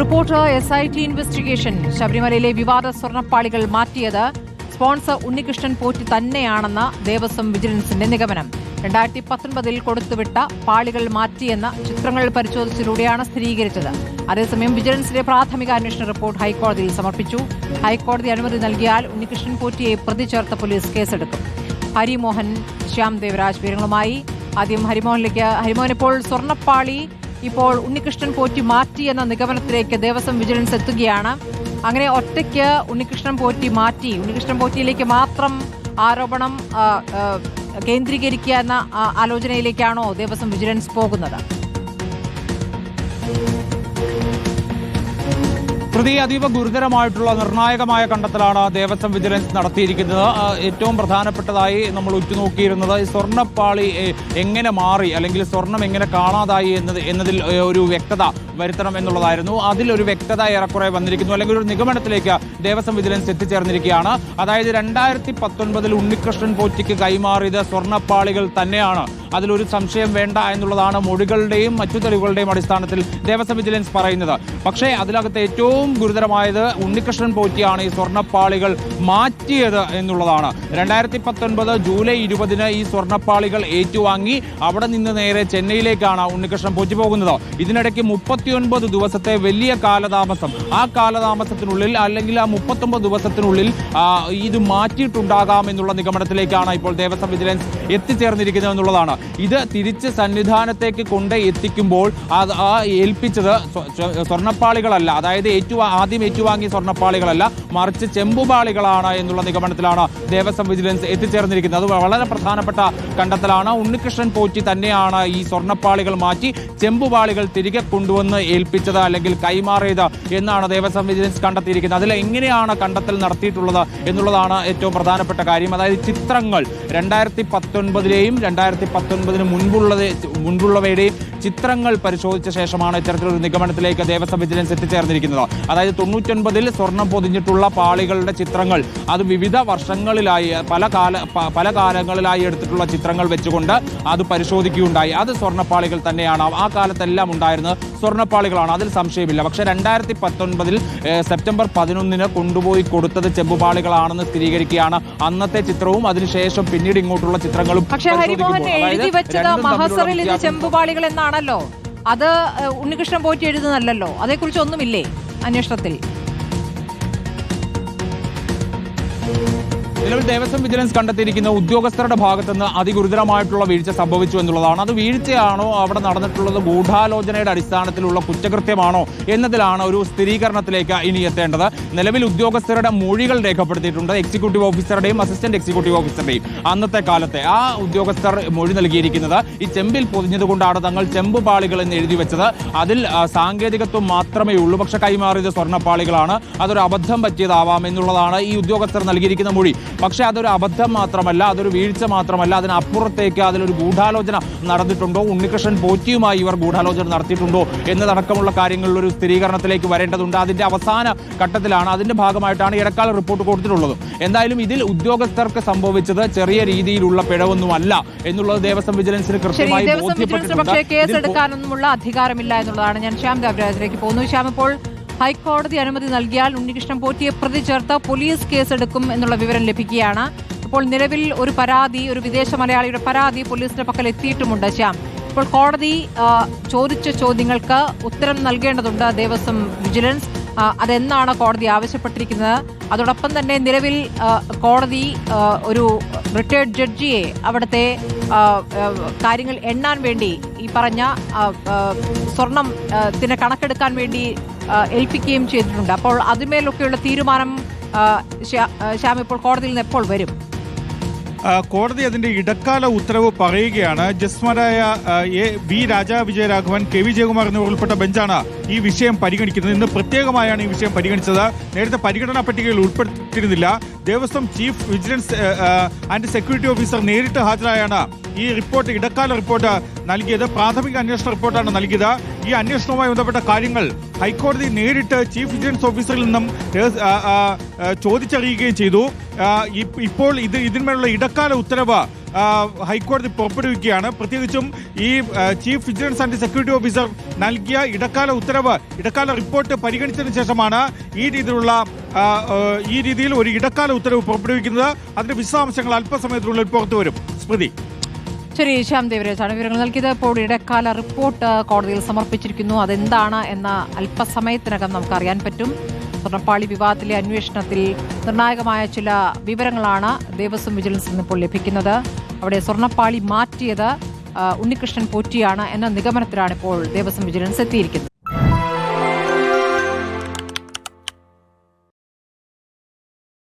Report S I T investigation ശബരിമലയിലെ വിവാദ സ്വർണപ്പാളികൾ മാറ്റിയത് സ്പോൺസർ ഉണ്ണികൃഷ്ണൻ പോറ്റി തന്നെയാണെന്ന ദേവസ്വം വിജിലൻസിന്റെ നിഗമനം. രണ്ടായിരത്തി പത്തൊൻപതിൽ കൊടുത്തുവിട്ട പാളികൾ മാറ്റിയെന്ന ചിത്രങ്ങൾ പരിശോധിച്ചതിലൂടെയാണ് സ്ഥിരീകരിച്ചത്. അതേസമയം വിജിലൻസിന്റെ പ്രാഥമിക അന്വേഷണ റിപ്പോർട്ട് ഹൈക്കോടതിയിൽ സമർപ്പിച്ചു. ഹൈക്കോടതി അനുമതി നൽകിയാൽ ഉണ്ണികൃഷ്ണൻ പോറ്റിയെ പ്രതി ചേർത്ത പോലീസ് കേസെടുക്കും. ഹരിമോഹൻ ശ്യാം ദേവരാജ് വിവരങ്ങളുമായി. ആദ്യം ഹരിമോഹനിലേക്ക് ഹരിമോഹൻ ഇപ്പോൾ സ്വർണപ്പാളി ഇപ്പോൾ ഉണ്ണികൃഷ്ണൻ പോറ്റി മാറ്റി എന്ന നിഗമനത്തിലേക്ക് ദേവസ്വം വിജിലൻസ് എത്തുകയാണ്. അങ്ങനെ ഒറ്റയ്ക്ക് ഉണ്ണികൃഷ്ണൻ പോറ്റി മാറ്റി ഉണ്ണികൃഷ്ണൻ പോറ്റിയിലേക്ക് മാത്രം ആരോപണം കേന്ദ്രീകരിക്കുക എന്ന ആലോചനയിലേക്കാണോ ദേവസ്വം വിജിലൻസ് പോകുന്നത്? പ്രതി അതീവ ഗുരുതരമായിട്ടുള്ള നിർണായകമായ കണ്ടെത്തലാണ് ദേവസ്വം വിജിലൻസ് നടത്തിയിരിക്കുന്നത്. ഏറ്റവും പ്രധാനപ്പെട്ടതായി നമ്മൾ ഉറ്റുനോക്കിയിരുന്നത് സ്വർണപ്പാളി എങ്ങനെ മാറി അല്ലെങ്കിൽ സ്വർണം എങ്ങനെ കാണാതായി എന്നത് എന്നതിൽ ഒരു വ്യക്തത വരുത്തണം എന്നുള്ളതായിരുന്നു. അതിലൊരു വ്യക്തത ഏറെക്കുറെ വന്നിരിക്കുന്നു. അല്ലെങ്കിൽ ഒരു നിഗമനത്തിലേക്ക് ദേവസ്വം വിജിലൻസ് എത്തിച്ചേർന്നിരിക്കുകയാണ്. അതായത് രണ്ടായിരത്തി പത്തൊൻപതിൽ ഉണ്ണികൃഷ്ണൻ പോറ്റിക്ക് കൈമാറിയത് സ്വർണപ്പാളികൾ തന്നെയാണ്. അതിലൊരു സംശയം വേണ്ട എന്നുള്ളതാണ് മൊഴികളുടെയും മറ്റു തെളിവുകളുടെയും അടിസ്ഥാനത്തിൽ ദേവസ്വം വിജിലൻസ് പറയുന്നത്. പക്ഷേ അതിനകത്ത് ഏറ്റവും ഗുരുതരമായത് ഉണ്ണികൃഷ്ണൻ പോറ്റിയാണ് ഈ സ്വർണപ്പാളികൾ മാറ്റിയത് എന്നുള്ളതാണ്. രണ്ടായിരത്തി പത്തൊൻപത് ജൂലൈ ഇരുപതിന് ഈ സ്വർണപ്പാളികൾ ഏറ്റുവാങ്ങി അവിടെ നിന്ന് നേരെ ചെന്നൈയിലേക്കാണ് ഉണ്ണികൃഷ്ണൻ പോറ്റി പോകുന്നത്. ഇതിനിടയ്ക്ക് മുപ്പത്തിയൊൻപത് ദിവസത്തെ വലിയ കാലതാമസം. ആ കാലതാമസത്തിനുള്ളിൽ അല്ലെങ്കിൽ ആ മുപ്പത്തൊമ്പത് ദിവസത്തിനുള്ളിൽ ഇത് മാറ്റിയിട്ടുണ്ടാകാം എന്നുള്ള നിഗമനത്തിലേക്കാണ് ഇപ്പോൾ ദേവസ്വം വിജിലൻസ് എത്തിച്ചേർന്നിരിക്കുന്നത് എന്നുള്ളതാണ്. ഇത് തിരിച്ച് സന്നിധാനത്തേക്ക് കൊണ്ട് എത്തിക്കുമ്പോൾ അത് ആ ഏൽപ്പിച്ചത് സ്വ- സ്വ- സ്വർണപ്പാളികളല്ല. അതായത് ഏറ്റുവാ ആദ്യം ഏറ്റുവാങ്ങിയ സ്വർണപ്പാളികളല്ല മറിച്ച് ചെമ്പുപാളികളാണ് എന്നുള്ള നിഗമനത്തിലാണ് ദേവസ്വം വിജിലൻസ് എത്തിച്ചേർന്നിരിക്കുന്നത്. അത് വളരെ പ്രധാനപ്പെട്ട കണ്ടെത്തലാണ്. ഉണ്ണികൃഷ്ണൻ പോറ്റി തന്നെയാണ് ഈ സ്വർണപ്പാളികൾ മാറ്റി ചെമ്പുപാളികൾ തിരികെ കൊണ്ടുവന്ന് ഏൽപ്പിച്ചത് അല്ലെങ്കിൽ കൈമാറിയത് എന്നാണ് ദേവസ്വം വിജിലൻസ് കണ്ടെത്തിയിരിക്കുന്നത്. അതിൽ എങ്ങനെയാണ് കണ്ടെത്തൽ നടത്തിയിട്ടുള്ളത് എന്നുള്ളതാണ് ഏറ്റവും പ്രധാനപ്പെട്ട കാര്യം. അതായത് ചിത്രങ്ങൾ രണ്ടായിരത്തി പത്തൊൻപതിലെയും രണ്ടായിരത്തി പത്തൊൻപതിന് മുൻപുള്ളത് മുൻപുള്ളവയുടെയും ചിത്രങ്ങൾ പരിശോധിച്ച ശേഷമാണ് ഇത്തരത്തിലൊരു നിഗമനത്തിലേക്ക് ദേവസ്വം വിജിലൻസ് എത്തിച്ചേർന്നിരിക്കുന്നത്. അതായത് തൊണ്ണൂറ്റൊൻപതിൽ സ്വർണം പൊതിഞ്ഞിട്ടുള്ള പാളികളുടെ ചിത്രങ്ങൾ. അത് വിവിധ വർഷങ്ങളിലായി പല കാല പല കാലങ്ങളിലായി എടുത്തിട്ടുള്ള ചിത്രങ്ങൾ വെച്ചുകൊണ്ട് അത് പരിശോധിക്കുകയുണ്ടായി. അത് സ്വർണപ്പാളികൾ തന്നെയാണ്. ആ കാലത്തെല്ലാം ഉണ്ടായിരുന്നത് സ്വർണപ്പാളികളാണ് അതിൽ സംശയമില്ല. പക്ഷെ രണ്ടായിരത്തി പത്തൊൻപതിൽ സെപ്റ്റംബർ പതിനൊന്നിന് കൊണ്ടുപോയി കൊടുത്തത് ചെമ്പുപാളികളാണെന്ന് സ്ഥിരീകരിക്കുകയാണ്. അന്നത്തെ ചിത്രവും അതിനുശേഷം പിന്നീട് ഇങ്ങോട്ടുള്ള ചിത്രങ്ങളും പക്ഷെ ഹരിമോഹൻ എഴുതി വെച്ചത് മഹസറിൽ ഇത് ചെമ്പുപാളികൾ എന്നാണല്ലോ? അത് ഉണ്ണികൃഷ്ണൻ പോയിട്ട് എഴുതുന്നല്ലോ അതേക്കുറിച്ച് ഒന്നുമില്ലേ അന്വേഷണത്തിൽ. നിലവിൽ ദേവസ്വം വിജിലൻസ് കണ്ടെത്തിയിരിക്കുന്ന ഉദ്യോഗസ്ഥരുടെ ഭാഗത്തുനിന്ന് അതിഗുരുതരമായിട്ടുള്ള വീഴ്ച സംഭവിച്ചു എന്നുള്ളതാണ്. അത് വീഴ്ചയാണോ അവിടെ നടന്നിട്ടുള്ളത് ഗൂഢാലോചനയുടെ അടിസ്ഥാനത്തിലുള്ള കുറ്റകൃത്യമാണോ എന്നതിലാണ് ഒരു സ്ഥിരീകരണത്തിലേക്ക് ഇനി എത്തേണ്ടത്. നിലവിൽ ഉദ്യോഗസ്ഥരുടെ മൊഴികൾ രേഖപ്പെടുത്തിയിട്ടുണ്ട്. എക്സിക്യൂട്ടീവ് ഓഫീസറുടെയും അസിസ്റ്റന്റ് എക്സിക്യൂട്ടീവ് ഓഫീസറുടെയും അന്നത്തെ കാലത്തെ ആ ഉദ്യോഗസ്ഥർ മൊഴി നൽകിയിരിക്കുന്നത്. ഈ ചെമ്പിൽ പൊതിഞ്ഞതുകൊണ്ടാണ് തങ്ങൾ ചെമ്പ് പാളികൾ എന്ന് എഴുതി വെച്ചത്. അതിൽ സാങ്കേതികത്വം മാത്രമേ ഉള്ളൂ പക്ഷെ കൈമാറിയത് സ്വർണപ്പാളികളാണ്. അതൊരു അബദ്ധം പറ്റിയതാവാം എന്നുള്ളതാണ് ഈ ഉദ്യോഗസ്ഥർ നൽകിയിരിക്കുന്ന മൊഴി. പക്ഷെ അതൊരു അബദ്ധം മാത്രമല്ല അതൊരു വീഴ്ച മാത്രമല്ല. അതിനപ്പുറത്തേക്ക് അതിലൊരു ഗൂഢാലോചന നടന്നിട്ടുണ്ടോ? ഉണ്ണികൃഷ്ണൻ പോറ്റിയുമായി ഇവർ ഗൂഢാലോചന നടത്തിയിട്ടുണ്ടോ എന്നതടക്കമുള്ള കാര്യങ്ങളിൽ ഒരു സ്ഥിരീകരണത്തിലേക്ക് വരേണ്ടതുണ്ട്. അതിന്റെ അവസാന ഘട്ടത്തിലാണ് അതിന്റെ ഭാഗമായിട്ടാണ് ഇടക്കാല റിപ്പോർട്ട് കൊടുത്തിട്ടുള്ളത്. എന്തായാലും ഇതിൽ ഉദ്യോഗസ്ഥർക്ക് സംഭവിച്ചത് ചെറിയ രീതിയിലുള്ള പിഴവൊന്നുമല്ല എന്നുള്ളത് ദേവസ്വം വിജിലൻസിന് കൃത്യമായി പക്ഷേ ബോധ്യപ്പെട്ടിട്ടുണ്ട് അധികാരമില്ല എന്നുള്ളതാണ് ഞാൻ ശ്യാം ഗവരാജിലേക്ക് പോകുന്നു ശ്യാം ഇപ്പോൾ ഹൈക്കോടതി അനുമതി നൽകിയാൽ ഉണ്ണികൃഷ്ണൻ പോറ്റിയെ പ്രതി ചേർത്ത് പോലീസ് കേസെടുക്കും എന്നുള്ള വിവരം ലഭിക്കുകയാണ്. ഇപ്പോൾ നിലവിൽ ഒരു പരാതി ഒരു വിദേശ മലയാളിയുടെ പരാതി പോലീസിന്റെ പക്കൽ എത്തിയിട്ടുമുണ്ട്. ശ്യാം ഇപ്പോൾ കോടതി ചോദിച്ച ചോദ്യങ്ങൾക്ക് ഉത്തരം നൽകേണ്ടതുണ്ട് ദേവസ്വം വിജിലൻസ്. അതെന്നാണ് കോടതി ആവശ്യപ്പെട്ടിരിക്കുന്നത്. അതോടൊപ്പം തന്നെ നിലവിൽ കോടതി ഒരു റിട്ടയർഡ് ജഡ്ജിയെ അവിടുത്തെ കാര്യങ്ങൾ എണ്ണാൻ വേണ്ടി ഈ പറഞ്ഞ സ്വർണം ത്തിന് കണക്കെടുക്കാൻ വേണ്ടി ഏൽപ്പിക്കുകയും ചെയ്തിട്ടുണ്ട്. അപ്പോൾ അതിന്മേലൊക്കെയുള്ള തീരുമാനം ശ്യാം ഇപ്പോൾ കോടതിയിൽ നിന്ന് എപ്പോൾ വരും? കോടതി അതിന്റെ ഇടക്കാല ഉത്തരവ് പറയുകയാണ്. ജസ്റ്റിസ്മാരായ ആ, A V Raja Vijayaraghavan K V Jayakumar എന്നിവർ ഉൾപ്പെട്ട ബെഞ്ചാണ് ഈ വിഷയം പരിഗണിക്കുന്നത്. ഇന്ന് പ്രത്യേകമായാണ് ഈ വിഷയം പരിഗണിച്ചത്. നേരത്തെ പരിഗണനാ പട്ടികയിൽ ഉൾപ്പെടുത്തിയിരുന്നില്ല. Devaswom chief vigilance and security officer നേരിട്ട് ഹാജരായാണ് ഈ റിപ്പോർട്ട് ഇടക്കാല റിപ്പോർട്ട് നൽകിയത്. പ്രാഥമിക അന്വേഷണ റിപ്പോർട്ടാണ് നൽകിയത്. ഈ അന്വേഷണവുമായി ബന്ധപ്പെട്ട കാര്യങ്ങൾ ഹൈക്കോടതി നേരിട്ട് ചീഫ് വിജിലൻസ് ഓഫീസറിൽ നിന്നും ചോദിച്ചറിയുകയും ചെയ്തു. ഇപ്പോൾ ഇത് ഇതിന്മേലുള്ള ഇടക്കാല ഉത്തരവ് ഹൈക്കോടതി പുറപ്പെടുവിക്കുകയാണ്. പ്രത്യേകിച്ചും ഈ chief vigilance and security officer നൽകിയ ഇടക്കാല ഉത്തരവ് ഇടക്കാല റിപ്പോർട്ട് പരിഗണിച്ചതിന് ശേഷമാണ് ഈ രീതിയിലുള്ള ഈ രീതിയിൽ ഒരു ഇടക്കാല ഉത്തരവ് പുറപ്പെടുവിക്കുന്നത്. അതിന്റെ വിശദാംശങ്ങൾ അല്പസമയത്തിനുള്ളിൽ പുറത്തു വരും. സ്മൃതി. ശരി ശ്യാം ദേവരാജാണ്. വിവരങ്ങൾ നൽകിയത് ഇപ്പോൾ ഇടക്കാല റിപ്പോർട്ട് കോടതിയിൽ സമർപ്പിച്ചിരിക്കുന്നു. അതെന്താണ് എന്ന അല്പസമയത്തിനകം നമുക്കറിയാൻ പറ്റും. സ്വർണപ്പാളി വിവാദത്തിലെ അന്വേഷണത്തിൽ നിർണായകമായ ചില വിവരങ്ങളാണ് ദേവസ്വം വിജിലൻസിൽ നിന്ന് ഇപ്പോൾ ലഭിക്കുന്നത്. അവിടെ സ്വർണപ്പാളി മാറ്റിയത് ഉണ്ണികൃഷ്ണൻ പോറ്റിയാണ് എന്ന നിഗമനത്തിലാണ് ഇപ്പോൾ ദേവസ്വം വിജിലൻസ് എത്തിയിരിക്കുന്നത്.